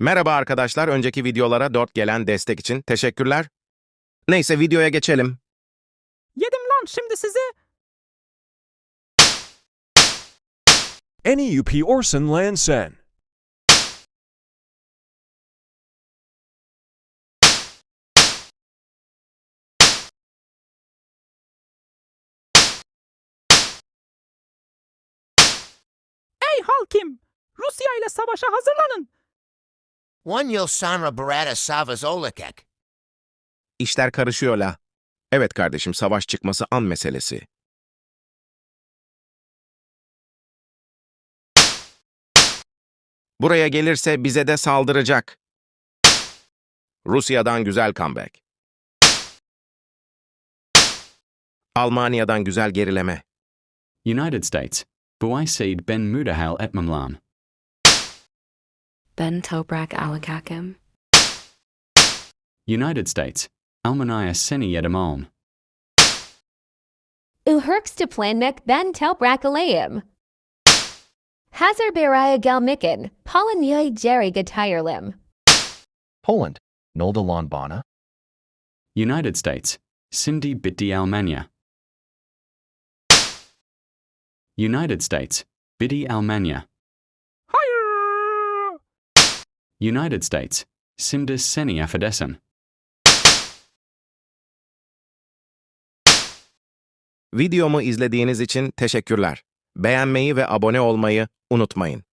Merhaba arkadaşlar, önceki videolara 4 gelen destek için teşekkürler. Neyse videoya geçelim. Yedim lan şimdi sizi. Any UP Orson Lansen. Ey halkim! Rusya ile savaşa hazırlanın. One yıl sonra Barata Savas Olakek. İşler karışıyor la. Evet kardeşim, savaş çıkması an meselesi. Buraya gelirse bize de saldıracak. Rusya'dan güzel comeback. Almanya'dan güzel gerileme. United States. Buisid Ben Mudahal Etmamlam. Ben Toprak Alakakim. United States. Almanaya Seni Yedamalm. Uhurks planmek ben telbrak alayım. Hazar beraya gelmikin, Polonyoy jerry gatayerlim. Poland, Nolda Lonbana, United States. Cindy Bitti Almania. United States. Biddy Almania. United States. Simda Seni Afadesen. Videomu izlediğiniz için teşekkürler. Beğenmeyi ve abone olmayı unutmayın.